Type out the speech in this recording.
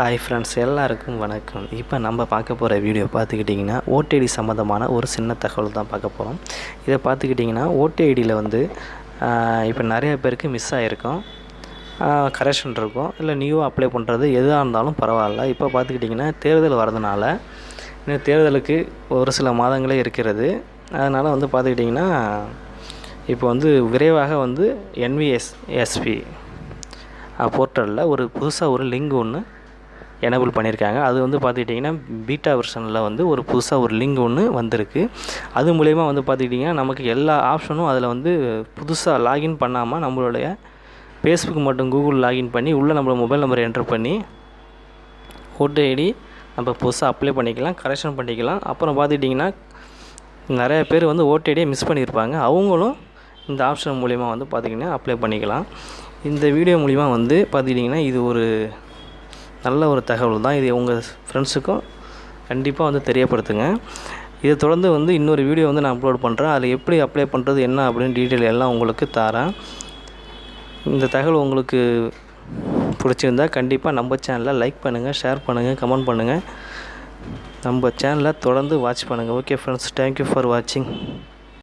Hi friends எல்லாருக்கும் வணக்கம். இப்போ நம்ம பார்க்க போகிற வீடியோ பார்த்துக்கிட்டிங்கன்னா ஓடிஐடி சம்மந்தமான ஒரு சின்ன தகவல் தான் பார்க்க போகிறோம் இதை பார்த்துக்கிட்டிங்கன்னா ஓடிஐடியில் வந்து இப்போ நிறைய பேருக்கு மிஸ் ஆகிருக்கும் கரெக்ஷன் இருக்கும். இல்லை நியூவாக அப்ளை பண்ணுறது எதாக இருந்தாலும் பரவாயில்ல. இப்போ பார்த்துக்கிட்டிங்கன்னா தேர்தல் வரதுனால இன்னும் தேர்தலுக்கு ஒரு சில மாதங்களே இருக்கிறது. அதனால் வந்து பார்த்துக்கிட்டிங்கன்னா இப்போ வந்து விரைவாக வந்து என்விஎஸ் எஸ்பி போர்ட்டலில் ஒரு புதுசாக ஒரு லிங்க் ஒன்று எனபிள் பண்ணியிருக்காங்க. அது வந்து பார்த்துக்கிட்டிங்கன்னா பீட்டா வெர்ஷனில் வந்து ஒரு புதுசாக ஒரு லிங்க் ஒன்று வந்திருக்கு. அது மூலயமா வந்து பார்த்துக்கிட்டிங்கன்னா நமக்கு எல்லா ஆப்ஷனும் அதில் வந்து புதுசாக லாகின் பண்ணாமல் நம்மளுடைய ஃபேஸ்புக் மட்டும் கூகுள் லாகின் பண்ணி உள்ளே நம்மளோட மொபைல் நம்பரை என்ட்ரு பண்ணி ஓட்டு ஐடி நம்ம புதுசாக அப்ளை பண்ணிக்கலாம் கரெக்ஷன் பண்ணிக்கலாம். அப்புறம் பார்த்துக்கிட்டிங்கன்னா நிறைய பேர் வந்து ஓடிடியை மிஸ் பண்ணியிருப்பாங்க. அவங்களும் இந்த ஆப்ஷன் மூலிமா வந்து பார்த்திங்கன்னா அப்ளை பண்ணிக்கலாம். இந்த வீடியோ மூலிமா வந்து பார்த்துக்கிட்டிங்கன்னா இது ஒரு நல்ல ஒரு தகவல் தான். இது உங்கள் ஃப்ரெண்ட்ஸுக்கும் கண்டிப்பாக வந்து தெரியப்படுத்துங்க. இதை தொடர்ந்து வந்து இன்னொரு வீடியோ வந்து நான் அப்லோட் பண்ணுறேன் அதில் எப்படி அப்ளை பண்ணுறது என்ன அப்படின்னு டீட்டெயில் எல்லாம் உங்களுக்கு தரேன். இந்த தகவல் உங்களுக்கு பிடிச்சிருந்தா கண்டிப்பாக நம்ம சேனலை லைக் பண்ணுங்கள் ஷேர் பண்ணுங்கள் கமெண்ட் பண்ணுங்கள் நம்ம சேனலை தொடர்ந்து வாட்ச் பண்ணுங்கள் ஓகே ஃப்ரெண்ட்ஸ் தேங்க்யூ ஃபார் வாட்சிங்